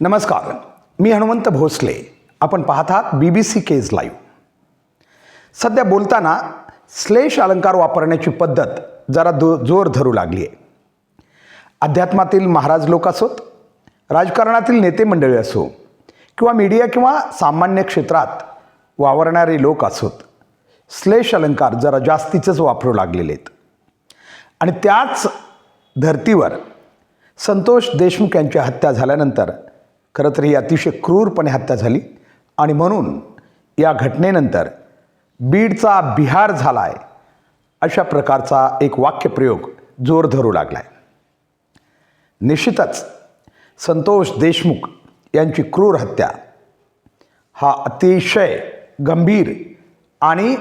नमस्कार. मी हनुमंत भोसले. आपण पाहत आहात B B C Kaij live सध्या बोलताना श्लेष अलंकार वापरण्याची पद्धत जरा दो जोर धरू लागली आहे अध्यात्मातील महाराज लोक असोत राजकारणातील नेते मंडळी असो किंवा मीडिया किंवा सामान्य क्षेत्रात वावरणारे लोक असोत श्लेष अलंकार जरा जास्तीचंच वापरू लागलेले आहेत आणि त्याच धर्तीवर संतोष देशमुख यांची हत्या झाल्यानंतर खरं तर ही अतिशय क्रूरपणे हत्या झाली. आणि म्हणून या घटनेनंतर बीडचा बिहार झाला आहे अशा प्रकारचा एक वाक्यप्रयोग जोर धरू लागला आहे निश्चितच संतोष देशमुख यांची क्रूर हत्या हा अतिशय गंभीर आणि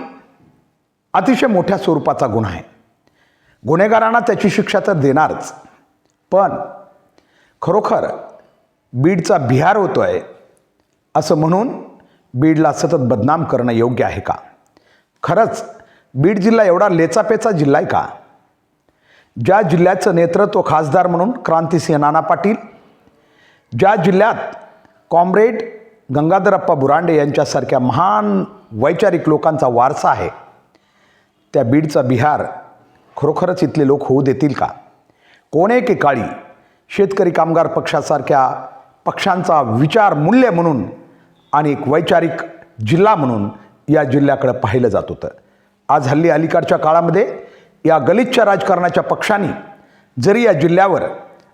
अतिशय मोठ्या स्वरूपाचा गुन्हा आहे. गुन्हेगारांना त्याची शिक्षा तर देणारच पण खरोखर बीडचा बिहार होतो आहे असं म्हणून बीडला सतत बदनाम करणं योग्य आहे का? खरंच बीड जिल्हा एवढा लेचापेचा जिल्हा आहे का? ज्या जिल्ह्याचं नेतृत्व खासदार म्हणून क्रांतिसिंह नाना पाटील ज्या जिल्ह्यात कॉम्रेड गंगाधरप्पा बुरांडे यांच्यासारख्या महान वैचारिक लोकांचा वारसा आहे त्या बीडचा बिहार खरोखरच इथले लोक होऊ देतील का? कोण एके काळी? शेतकरी कामगार पक्षासारख्या पक्षांचा विचार मूल्य म्हणून आणि एक वैचारिक जिल्हा म्हणून या जिल्ह्याकडं पाहिलं जात होतं. आज हल्ली अलीकडच्या काळामध्ये या गलिच्छ राजकारणाच्या पक्षांनी जरी या जिल्ह्यावर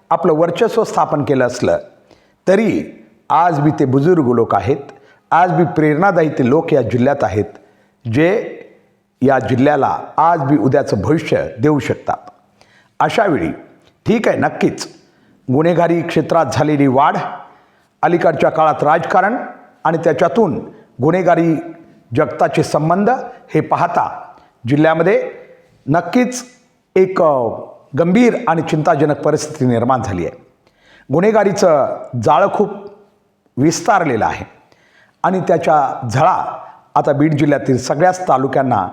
आपलं वर्चस्व स्थापन केलं असलं तरी आज बी ते बुजुर्ग लोक आहेत आज बी प्रेरणादायी ते लोक या जिल्ह्यात आहेत जे या जिल्ह्याला आज बी उद्याचं भविष्य देऊ शकतात. अशावेळी ठीक आहे नक्कीच गुन्हेगारी क्षेत्रात झालेली वाढ अलीकडच्या काळात राजकारण आणि त्याच्यातून गुन्हेगारी जगताचे संबंध हे पाहता जिल्ह्यामध्ये नक्कीच एक गंभीर आणि चिंताजनक परिस्थिती निर्माण झाली आहे. गुन्हेगारीचं जाळं खूप विस्तारलेलं आहे आणि त्याच्या झळा आता बीड जिल्ह्यातील सगळ्याच तालुक्यांना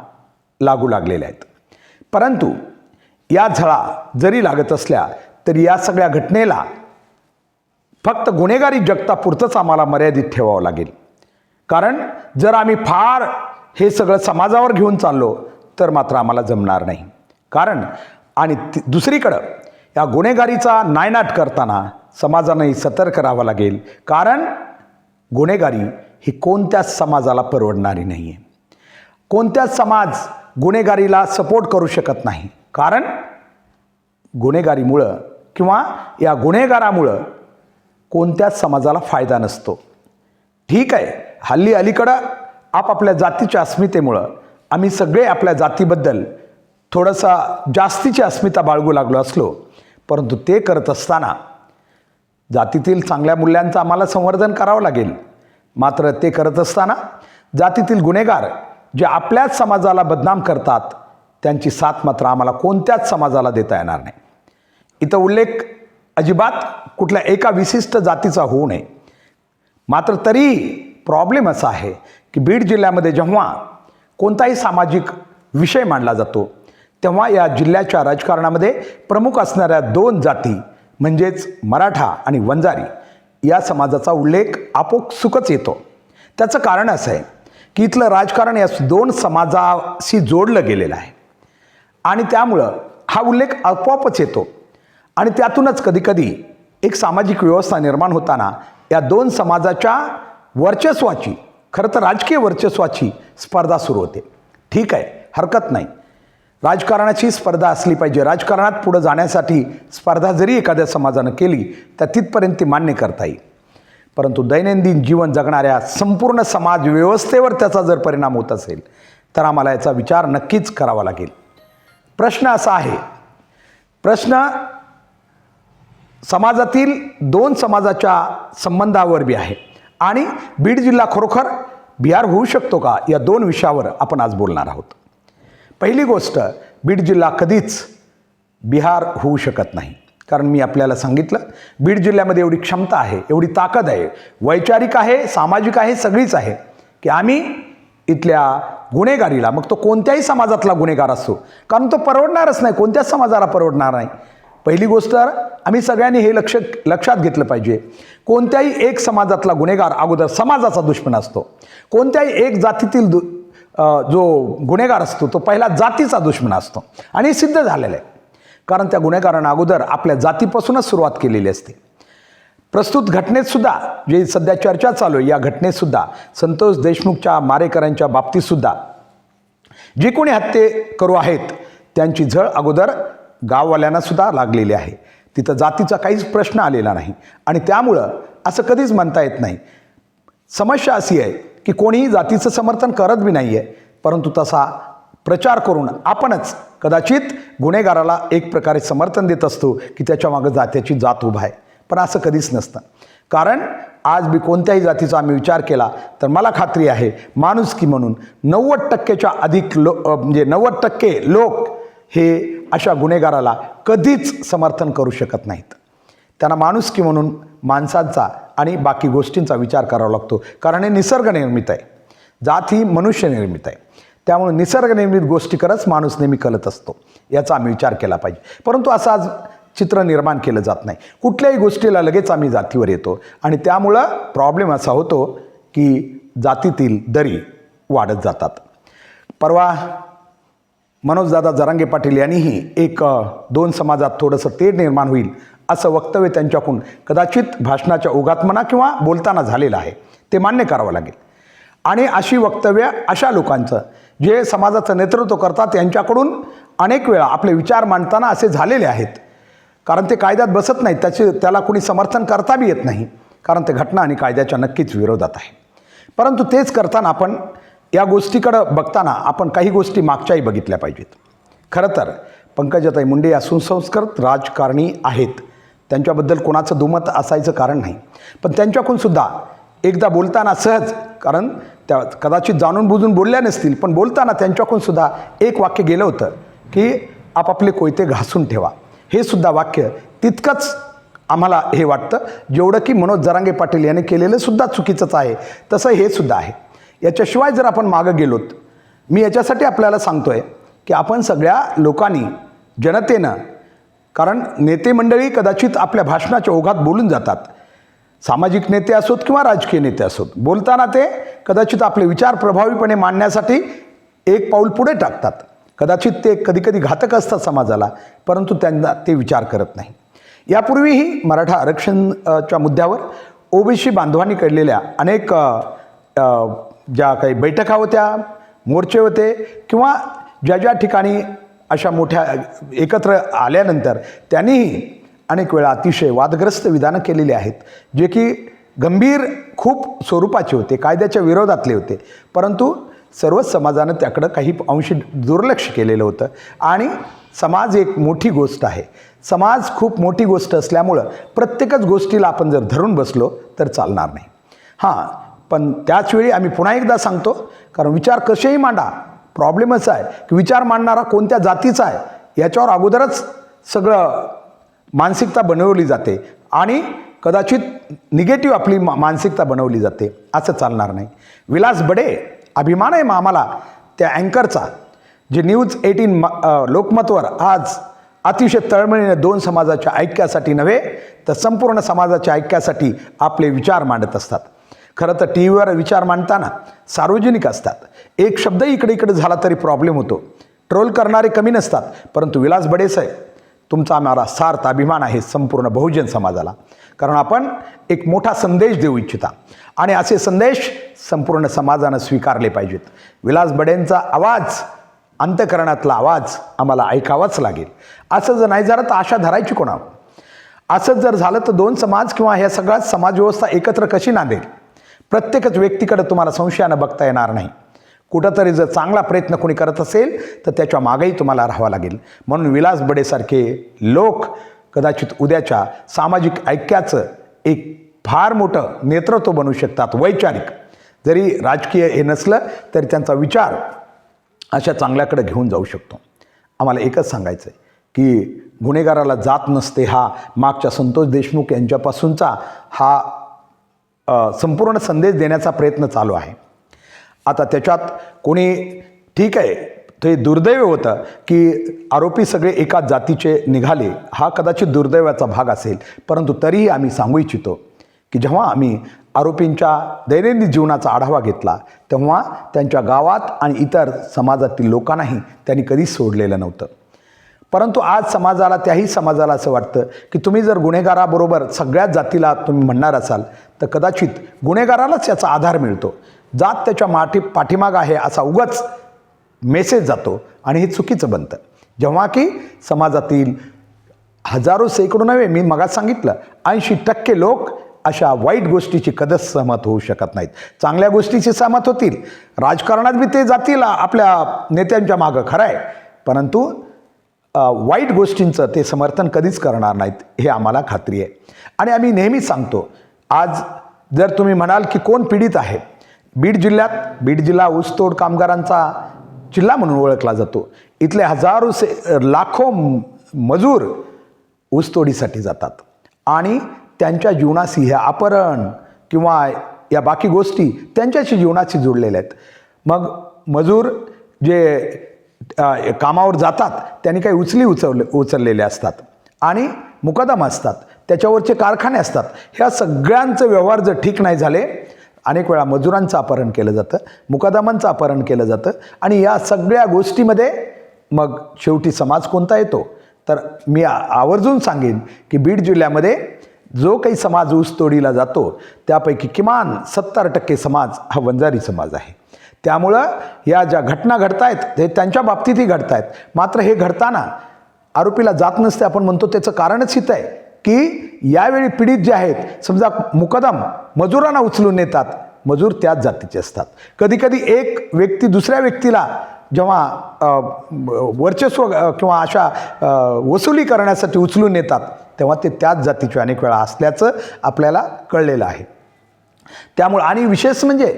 लागू लागलेल्या आहेत. परंतु या झळा जरी लागत असल्या तरी या सगळ्या घटनेला फक्त गुन्हेगारी जगतापुरतंच आम्हाला मर्यादित ठेवावं लागेल. कारण जर आम्ही फार हे सगळं समाजावर घेऊन चाललो तर मात्र आम्हाला जमणार नाही. कारण आणि दुसरीकडं या गुन्हेगारीचा नायनाट करताना समाजानंही सतर्क राहावं लागेल. कारण गुन्हेगारी ही कोणत्याच समाजाला परवडणारी नाही आहे कोणत्याच समाज गुन्हेगारीला सपोर्ट करू शकत नाही. कारण गुन्हेगारीमुळं किंवा या गुन्हेगारामुळं कोणत्याच समाजाला फायदा नसतो. ठीक आहे हल्ली अलीकडं आपापल्या जातीच्या अस्मितेमुळं आम्ही सगळे आपल्या जातीबद्दल थोडंसा जास्तीची अस्मिता बाळगू लागलो असलो परंतु ते करत असताना जातीतील चांगल्या मूल्यांचं आम्हाला संवर्धन करावं लागेल. मात्र ते करत असताना जातीतील गुन्हेगार जे आपल्याच समाजाला बदनाम करतात त्यांची साथ मात्र आम्हाला कोणत्याच समाजाला देता येणार नाही. इथं उल्लेख अजिबात कुठल्या एका विशिष्ट जातीचा होऊ नये. मात्र तरी प्रॉब्लेम असा आहे की बीड जिल्ह्यामध्ये जेव्हा कोणताही सामाजिक विषय मांडला जातो तेव्हा या जिल्ह्याच्या राजकारणामध्ये प्रमुख असणाऱ्या दोन जाती म्हणजेच मराठा आणि वंजारी या समाजाचा उल्लेख आपोपसुकच येतो. त्याचं कारण असं आहे की इथलं राजकारण या दोन समाजाशी जोडलं गेलेलं आहे. आणि त्यामुळं हा उल्लेख आपोआपच येतो. आणि त्यातूनच कधीकधी एक सामाजिक व्यवस्था निर्माण होताना या दोन समाजाच्या वर्चस्वाची खरं तर राजकीय वर्चस्वाची स्पर्धा सुरू होते. ठीक आहे हरकत नाही. राजकारणाची स्पर्धा असली पाहिजे. राजकारणात पुढं जाण्यासाठी स्पर्धा जरी एखाद्या समाजानं केली तर तिथपर्यंत ती मान्य करता येईल. परंतु दैनंदिन जीवन जगणाऱ्या संपूर्ण समाज व्यवस्थेवर त्याचा जर परिणाम होत असेल तर आम्हाला याचा विचार नक्कीच करावा लागेल. प्रश्न असा आहे प्रश्न समाजातील दोन समाजाच्या संबंधावर बी आहे. आणि बीड जिल्हा खरोखर बिहार होऊ शकतो का? या दोन विषयावर आपण आज बोलणार आहोत. पहिली गोष्ट बीड जिल्हा कधीच बिहार होऊ शकत नाही. कारण मी आपल्याला सांगितलं बीड जिल्ह्यामध्ये एवढी क्षमता आहे एवढी ताकद आहे वैचारिक आहे सामाजिक आहे सगळीच आहे की आम्ही इथल्या गुन्हेगारीला मग तो कोणत्याही समाजातला गुन्हेगार असतो कारण तो परवडणारच नाही कोणत्याच समाजाला परवडणार नाही. पहिली गोष्ट तर आम्ही सगळ्यांनी हे लक्ष लक्षात घेतलं पाहिजे. कोणत्याही एक समाजातला गुन्हेगार अगोदर समाजाचा दुश्मन असतो. कोणत्याही एक जातीतील दु जो गुन्हेगार असतो तो पहिला जातीचा दुश्मन असतो आणि हे सिद्ध झालेलं आहे. कारण त्या गुन्हेगारांना अगोदर आपल्या जातीपासूनच सुरुवात केलेली असते. प्रस्तुत घटनेतसुद्धा जे सध्या चर्चा चालू आहे या घटनेतसुद्धा संतोष देशमुखच्या मारेकऱ्यांच्या बाबतीतसुद्धा जे कोणी हत्ये करू आहेत त्यांची झळ अगोदर गाववाल्यांना सुद्धा लागलेली आहे. तिथं जातीचा काहीच प्रश्न आलेला नाही. आणि त्यामुळं असं कधीच म्हणता येत नाही. समस्या अशी आहे की कोणीही जातीचं समर्थन करत बी नाही आहे परंतु तसा प्रचार करून आपणच कदाचित गुन्हेगाराला एक प्रकारे समर्थन देत असतो की त्याच्या मागं जात्याची जात उभा आहे. पण असं कधीच नसतं. कारण आज मी कोणत्याही जातीचा आम्ही विचार केला तर मला खात्री आहे माणुसकी म्हणून नव्वद टक्केच्या अधिक लो म्हणजे नव्वद टक्के लोक हे अशा गुन्हेगाराला कधीच समर्थन करू शकत नाहीत. त्यांना माणुसकी म्हणून माणसांचा आणि बाकी गोष्टींचा विचार करावा लागतो. कारण हे निसर्गनिर्मित आहे. जात ही मनुष्यनिर्मित आहे. त्यामुळे निसर्गनिर्मित गोष्टीकरच माणूस नेहमी कलत असतो. याचा आम्ही विचार केला पाहिजे. परंतु असं आज चित्र निर्माण केलं जात नाही. कुठल्याही गोष्टीला लगेच आम्ही जातीवर येतो. आणि त्यामुळं प्रॉब्लेम असा होतो की जातीतील दरी वाढत जातात. परवा मनोजदादा जरांगे पाटील यांनीही एक दोन समाजात थोडंसं तेढ निर्माण होईल असं वक्तव्य त्यांच्याकडून कदाचित भाषणाच्या ओघात म्हणा किंवा बोलताना झालेलं आहे. ते मान्य करावं लागेल. आणि अशी वक्तव्य अशा लोकांचं जे समाजाचं नेतृत्व करतात यांच्याकडून अनेक वेळा आपले विचार मांडताना असे झालेले आहेत. कारण ते कायद्यात बसत नाहीत त्याचे त्याला कुणी समर्थन करता बी येत नाही. कारण ते घटना आणि कायद्याच्या नक्कीच विरोधात आहे. परंतु तेच करताना आपण या गोष्टीकडं बघताना आपण काही गोष्टी मागच्याही बघितल्या पाहिजेत. खरं तर पंकजाताई मुंडे या सुसंस्कृत राजकारणी आहेत. त्यांच्याबद्दल कोणाचं दुमत असायचं कारण नाही. पण त्यांच्याकडून सुद्धा एकदा बोलताना सहज कारण त्या कदाचित जाणून बुजून बोलल्या नसतील पण बोलताना त्यांच्याकडून सुद्धा एक वाक्य गेलं होतं की आपापले कोयते घासून ठेवा. हे सुद्धा वाक्य तितकंच आम्हाला हे वाटतं जेवढं की मनोज जरांगे पाटील यांनी केलेलं सुद्धा चुकीचंच आहे. तसं हे सुद्धा आहे. याच्याशिवाय जर आपण मागं गेलोत मी याच्यासाठी आपल्याला सांगतो आहे की आपण सगळ्या लोकांनी जनतेनं कारण नेते मंडळी कदाचित आपल्या भाषणाच्या ओघात बोलून जातात. सामाजिक नेते असोत किंवा राजकीय नेते असोत बोलताना ते कदाचित आपले विचार प्रभावीपणे मांडण्यासाठी एक पाऊल पुढे टाकतात. कदाचित ते कधीकधी घातक असतात समाजाला परंतु त्यांना ते विचार करत नाही. यापूर्वीही मराठा आरक्षणच्या मुद्द्यावर ओबीसी बांधवांनी काढलेल्या अनेक ज्या काही बैठका होत्या मोर्चे होते किंवा ज्या ज्या ठिकाणी अशा मोठ्या एकत्र आल्यानंतर त्यांनीही अनेक वेळा अतिशय वादग्रस्त विधानं केलेली आहेत जे की गंभीर खूप स्वरूपाचे होते कायद्याच्या विरोधातले होते. परंतु सर्वच समाजानं त्याकडं काही अंशी दुर्लक्ष केलेलं होतं. आणि समाज एक मोठी गोष्ट आहे. समाज खूप मोठी गोष्ट असल्यामुळं प्रत्येकच गोष्टीला आपण जर धरून बसलो तर चालणार नाही. हां पण त्याचवेळी आम्ही पुन्हा एकदा सांगतो कारण विचार कसेही मांडा प्रॉब्लेमच आहे. की विचार मांडणारा कोणत्या जातीचा आहे याच्यावर अगोदरच सगळं मानसिकता बनवली जाते. आणि कदाचित निगेटिव्ह आपली मा मानसिकता बनवली जाते. असं चालणार नाही. विलास बडे अभिमान आहे मग आम्हाला त्या अँकरचा जे न्यूज एटीन म लोकमतवर आज अतिशय तळमळीने दोन समाजाच्या ऐक्यासाठी नव्हे तर संपूर्ण समाजाच्या ऐक्यासाठी आपले विचार मांडत असतात. खरं तर टी व्हीवर विचार मांडताना सार्वजनिक असतात. एक शब्द इकडे इकडे झाला तरी प्रॉब्लेम होतो. ट्रोल करणारे कमी नसतात परंतु विलास बडे आहे तुमचा आम्हाला सार्थ अभिमान आहे संपूर्ण बहुजन समाजाला. कारण आपण एक मोठा संदेश देऊ इच्छिता. आणि असे संदेश संपूर्ण समाजानं स्वीकारले पाहिजेत. विलास बडेंचा आवाज अंतकरणातला आवाज आम्हाला ऐकावाच लागेल. असं जर नाही झालं तर आशा धरायची कोणावर? असंच जर झालं तर दोन समाज किंवा ह्या सगळ्यात समाजव्यवस्था एकत्र कशी नांदेल? प्रत्येकच व्यक्तीकडे तुम्हाला संशयानं बघता येणार नाही. कुठंतरी जर चांगला प्रयत्न कोणी करत असेल तर त्याच्या मागेही तुम्हाला राहावं लागेल. म्हणून विलास बडेसारखे लोक कदाचित उद्याच्या सामाजिक ऐक्याचं एक फार मोठं नेतृत्व बनू शकतात वैचारिक. जरी राजकीय हे नसलं तरी त्यांचा विचार अशा चांगल्याकडे घेऊन जाऊ शकतो. आम्हाला एकच सांगायचं आहे की गुन्हेगाराला जात नसते हा मागच्या संतोष देशमुख यांच्यापासूनचा हा संपूर्ण संदेश देण्याचा प्रयत्न चालू आहे. आता त्याच्यात कोणी ठीक आहे ते दुर्दैव होतं की आरोपी सगळे एकाच जातीचे निघाले हा कदाचित दुर्दैवाचा भाग असेल. परंतु तरीही आम्ही सांगू इच्छितो की जेव्हा आम्ही आरोपींच्या दैनंदिन जीवनाचा आढावा घेतला तेव्हा त्यांच्या गावात आणि इतर समाजातील लोकांनाही त्यांनी कधीच सोडलेलं नव्हतं. परंतु आज समाजाला त्याही समाजाला असं वाटतं की तुम्ही जर गुन्हेगाराबरोबर सगळ्याच जातीला तुम्ही म्हणणार असाल तर कदाचित गुन्हेगारालाच याचा आधार मिळतो. जात त्याच्या माठी पाठीमाग आहे असा उगाच मेसेज जातो आणि हे चुकीचं बनतं. जेव्हा की समाजातील हजारो शेकडो नव्हे मी मगाच सांगितलं ऐंशी टक्के लोक अशा वाईट गोष्टीची कधीच सहमत होऊ शकत नाहीत. चांगल्या गोष्टीची सहमत होतील. राजकारणात बी ते जातील आपल्या नेत्यांच्या मागं खरं आहे. परंतु वाईट गोष्टींचं ते समर्थन कधीच करणार नाहीत हे आम्हाला खात्री आहे. आणि आम्ही नेहमीच सांगतो आज जर तुम्ही म्हणाल की कोण पीडित आहे बीड जिल्ह्यात बीड जिल्हा ऊसतोड कामगारांचा जिल्हा म्हणून ओळखला जातो. इथले हजारो से लाखो मजूर ऊसतोडीसाठी जातात. आणि त्यांच्या जीवनाशी हे अपहरण किंवा या बाकी गोष्टी त्यांच्याशी जीवनाशी जोडलेल्या आहेत. मग मजूर जे कामावर जातात त्यांनी काही उचली उचवले उचललेले असतात. आणि मुकदम असतात त्याच्यावरचे कारखाने असतात. ह्या सगळ्यांचं व्यवहार जर ठीक नाही झाले अनेक वेळा मजुरांचं अपहरण केलं जातं मुकदमांचं अपहरण केलं जातं आणि या सगळ्या गोष्टीमध्ये मग शेवटी समाज कोणता येतो? तर मी आवर्जून सांगेन की बीड जिल्ह्यामध्ये जो काही समाज ऊसतोडीला जातो त्यापैकी किमान सत्तर टक्के समाज हा वंजारी समाज आहे. त्यामुळं या ज्या घटना घडत आहेत ते त्यांच्या बाबतीतही घडत आहेत मात्र हे घडताना आरोपीला जात नसते आपण म्हणतो त्याचं कारणच हित आहे की यावेळी पीडित जे आहेत समजा मुकदम मजुरांना उचलून नेतात मजूर त्याच जातीचे असतात. कधीकधी एक व्यक्ती दुसऱ्या व्यक्तीला जेव्हा वर्चस्व किंवा अशा वसुली करण्यासाठी उचलून येतात तेव्हा ते त्याच जातीचे अनेक वेळा असल्याचं आपल्याला कळलेलं आहे. त्यामुळं आणि विशेष म्हणजे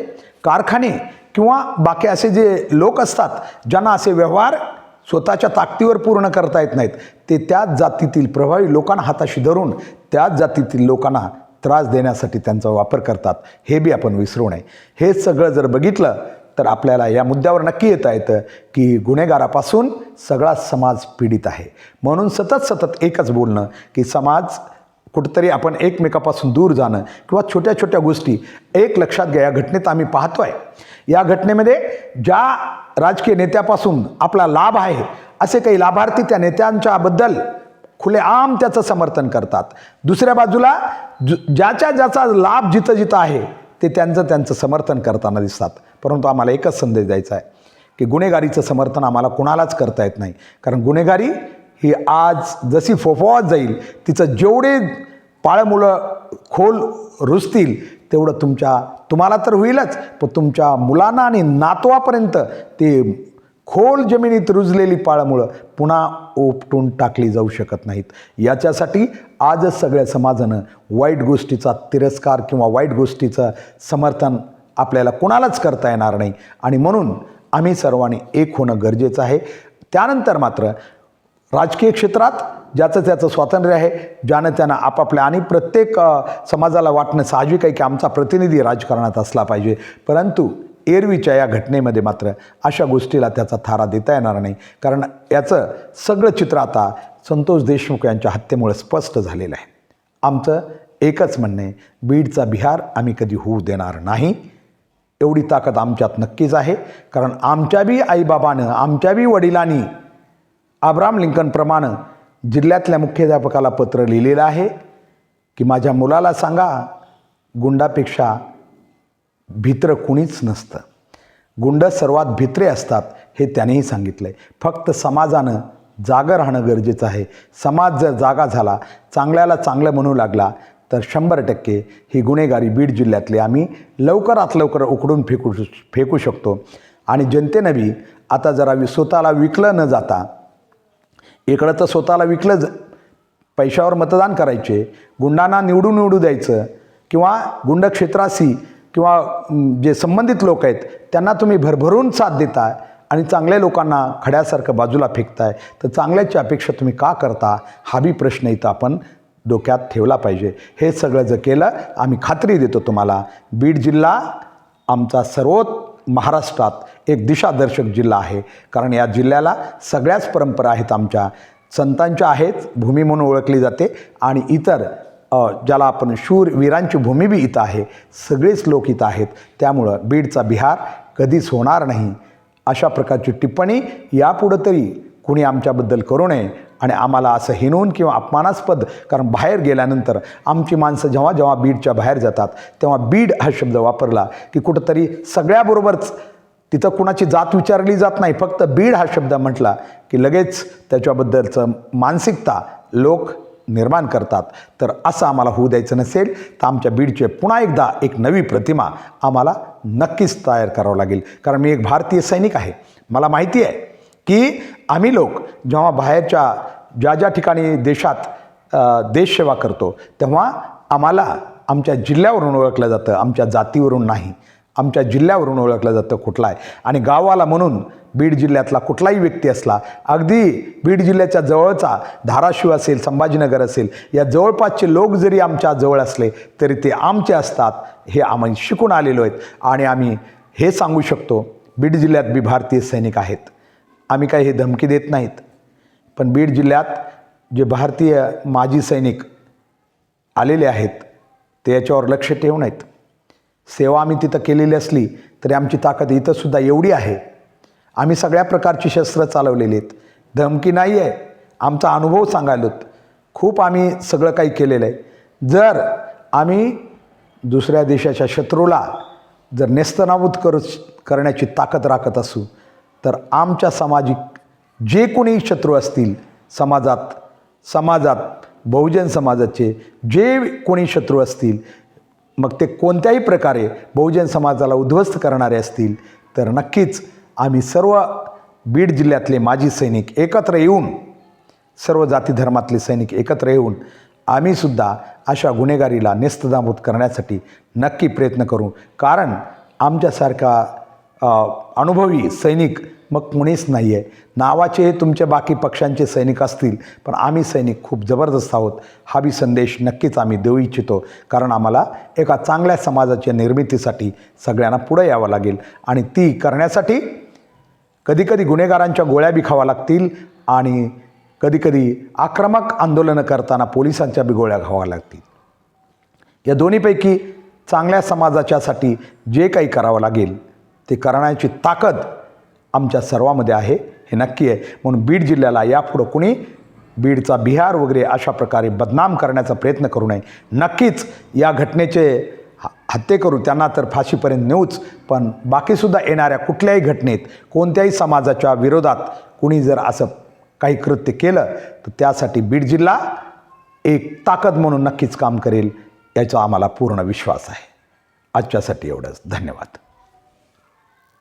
कारखाने किंवा बाकी असे जे लोक असतात ज्यांना असे व्यवहार स्वतःच्या ताकदीवर पूर्ण करता येत नाहीत ते त्याच जातीतील प्रभावी लोकांना हाताशी धरून त्याच जातीतील लोकांना त्रास देण्यासाठी त्यांचा वापर करतात. हे बी आपण विसरू नये. हे सगळं जर बघितलं तर आपल्याला या मुद्द्यावर नक्की येता येतं की गुन्हेगारापासून सगळा समाज पीडित आहे. म्हणून सतत सतत एकच बोलणं की समाज कुठंतरी आपण एकमेकापासून दूर जाणं किंवा छोट्या छोट्या गोष्टी एक लक्षात घ्या. या घटनेत आम्ही पाहतो आहे या घटनेमध्ये ज्या राजकीय नेत्यापासून आपला लाभ आहे असे काही लाभार्थी त्या नेत्यांच्याबद्दल खुलेआम त्याचं समर्थन करतात. दुसऱ्या बाजूला जु- ज्याच्या ज्याचा लाभ जिथं जिथं आहे ते त्यांचं त्यांचं समर्थन करताना दिसतात. परंतु आम्हाला एकच संदेश द्यायचा आहे की गुन्हेगारीचं समर्थन आम्हाला कुणालाच करता येत नाही. कारण गुन्हेगारी ही आज जशी फोफावत जाईल तिचं जेवढे पाळमुळं खोल रुजतील तेवढं तुमच्या तुम्हाला तर होईलच पण तुमच्या मुलांना आणि नातवापर्यंत ते खोल जमिनीत रुजलेली पाळमुळं पुन्हा उपटून टाकली जाऊ शकत नाहीत. याच्यासाठी आजच सगळ्या समाजानं वाईट गोष्टीचा तिरस्कार किंवा वाईट गोष्टीचं समर्थन आपल्याला कुणालाच करता येणार नाही. आणि म्हणून आम्ही सर्वांनी एक होणं गरजेचं आहे. त्यानंतर मात्र राजकीय क्षेत्रात ज्याचं त्याचं स्वातंत्र्य आहे ज्यानं त्यानं आपापल्या आणि प्रत्येक समाजाला वाटणं साहजिक आहे की आमचा प्रतिनिधी राजकारणात असला पाहिजे. परंतु एरवीच्या या घटनेमध्ये मात्र अशा गोष्टीला त्याचा थारा देता येणार नाही. कारण याचं सगळं चित्र आता संतोष देशमुख यांच्या हत्येमुळे स्पष्ट झालेलं आहे. आमचं एकच म्हणणे बीडचा बिहार आम्ही कधी होऊ देणार नाही. एवढी ताकद आमच्यात नक्कीच आहे. कारण आमच्या बी आईबाबानं आमच्या बी वडिलांनी आब्राम लिंकनप्रमाणे जिल्ह्यातल्या मुख्याध्यापकाला पत्र लिहिलेलं आहे की माझ्या मुलाला सांगा गुंडापेक्षा भित्र कुणीच नसतं. गुंड सर्वात भित्रे असतात हे त्यानेही सांगितलं आहे फक्त समाजानं जागं राहणं गरजेचं आहे. समाज जर जागा झाला चांगल्याला चांगलं म्हणू लागला तर शंभर टक्के ही गुन्हेगारी बीड जिल्ह्यातली आम्ही लवकरात लवकर उकडून फेकू फेकू शकतो. आणि जनतेनं बी आता जरा वि- स्वतःला विकलं न जाता इकडं तर स्वतःला विकलं ज पैशावर मतदान करायचे. गुंडांना निवडून निवडू द्यायचं. किंवा गुंड क्षेत्राशी किंवा जे संबंधित लोक आहेत त्यांना तुम्ही भरभरून साथ देताय आणि चांगल्या लोकांना खड्यासारखं बाजूला फेकताय. तर चांगल्याची अपेक्षा तुम्ही का करता? हा बी प्रश्न इथं आपण डोक्यात ठेवला पाहिजे. हे सगळं जर केलं आम्ही खात्री देतो तुम्हाला. बीड जिल्हा आमचा सर्वोत महाराष्ट्रात एक दिशादर्शक जिल्हा आहे. कारण या जिल्ह्याला सगळ्याच परंपरा आहेत आमच्या. संतांच्या आहेत भूमी म्हणून ओळखली जाते आणि इतर ज्याला आपण शूर वीरांची भूमी बी इथं आहे सगळेच लोक इथं आहेत. त्यामुळं बीडचा बिहार कधीच होणार नाही. अशा प्रकारची टिप्पणी यापुढं तरी कुणी आमच्याबद्दल करू नये आणि आम्हाला असं हिनवून किंवा अपमानास्पद कारण बाहेर गेल्यानंतर आमची माणसं जेव्हा जेव्हा बीडच्या बाहेर जातात तेव्हा बीड हा शब्द वापरला की कुठंतरी सगळ्याबरोबरच तिथं कुणाची जात विचारली जात नाही फक्त बीड हा शब्द म्हटला की लगेच त्याच्याबद्दलचं मानसिकता लोक निर्माण करतात. तर असं आम्हाला होऊ द्यायचं नसेल तर आमच्या बीडचे पुन्हा एकदा एक नवी प्रतिमा आम्हाला नक्कीच तयार करावं लागेल. कारण मी एक भारतीय सैनिक आहे. मला माहिती आहे की आम्ही लोक जेव्हा बाहेरच्या ज्या ज्या ठिकाणी देशात देशसेवा करतो तेव्हा आम्हाला आमच्या जिल्ह्यावरून ओळखलं जातं आमच्या जातीवरून नाही. आमच्या जिल्ह्यावरून ओळखलं जातं कुठला आहे आणि गावाला म्हणून बीड जिल्ह्यातला कुठलाही व्यक्ती असला अगदी बीड जिल्ह्याच्या जवळचा धाराशिव असेल संभाजीनगर असेल या जवळपासचे लोक जरी आमच्या जवळ असले तरी ते आमचे असतात हे आम्ही शिकून आलेलो आहेत. आणि आम्ही हे सांगू शकतो बीड जिल्ह्यात बी भारतीय सैनिक आहेत. आम्ही काही हे धमकी देत नाहीत. पण बीड जिल्ह्यात जे भारतीय माजी सैनिक आलेले आहेत ते याच्यावर लक्ष ठेवून आहेत सेवा आम्ही तिथं केलेली असली तरी आमची ताकद इथंसुद्धा एवढी आहे. आम्ही सगळ्या प्रकारची शस्त्र चालवलेली आहेत. धमकी नाही आहे आमचा अनुभव सांगायलोत. खूप आम्ही सगळं काही केलेलं आहे. जर आम्ही दुसऱ्या देशाच्या शत्रूला जर नेस्तनाबूत करू करण्याची ताकद राखत असू तर आमच्या सामाजिक जे कोणी शत्रू असतील समाजात समाजात बहुजन समाजाचे जे कोणी शत्रू असतील मग ते कोणत्याही प्रकारे बहुजन समाजाला उद्ध्वस्त करणारे असतील तर नक्कीच आम्ही सर्व बीड जिल्ह्यातले माजी सैनिक एकत्र येऊन सर्व जाती धर्मातले सैनिक एकत्र येऊन आम्हीसुद्धा अशा गुन्हेगारीला नेस्तनाबूत करण्यासाठी नक्की प्रयत्न करू. कारण आमच्यासारखा अनुभवी सैनिक मग कुणीच नाही आहे नावाचे हे तुमच्या बाकी पक्षांचे सैनिक असतील पण आम्ही सैनिक खूप जबरदस्त आहोत. हा बी संदेश नक्कीच आम्ही देऊ इच्छितो कारण आम्हाला एका चांगल्या समाजाच्या निर्मितीसाठी सगळ्यांना पुढे यावं लागेल. आणि ती करण्यासाठी कधीकधी गुन्हेगारांच्या गोळ्या बी खावा लागतील आणि कधीकधी आक्रमक आंदोलनं करताना पोलिसांच्या बी गोळ्या खावा लागतील. या दोन्हीपैकी चांगल्या समाजाच्यासाठी जे काही करावं लागेल ते करण्याची ताकद आमच्या सर्वामध्ये आहे. हे नक्की आहे. म्हणून बीड जिल्ह्याला यापुढं कुणी बीडचा बिहार वगैरे अशा प्रकारे बदनाम करण्याचा प्रयत्न करू नये. नक्कीच या घटनेचे हत्ये करू. त्यांना तर फाशीपर्यंत नेऊच. पण बाकीसुद्धा येणाऱ्या कुठल्याही घटनेत कोणत्याही समाजाच्या विरोधात कुणी जर असं काही कृत्य केलं तर त्यासाठी बीड जिल्हा एक ताकद म्हणून नक्कीच काम करेल याचा आम्हाला पूर्ण विश्वास आहे. आजच्यासाठी एवढंच. धन्यवाद.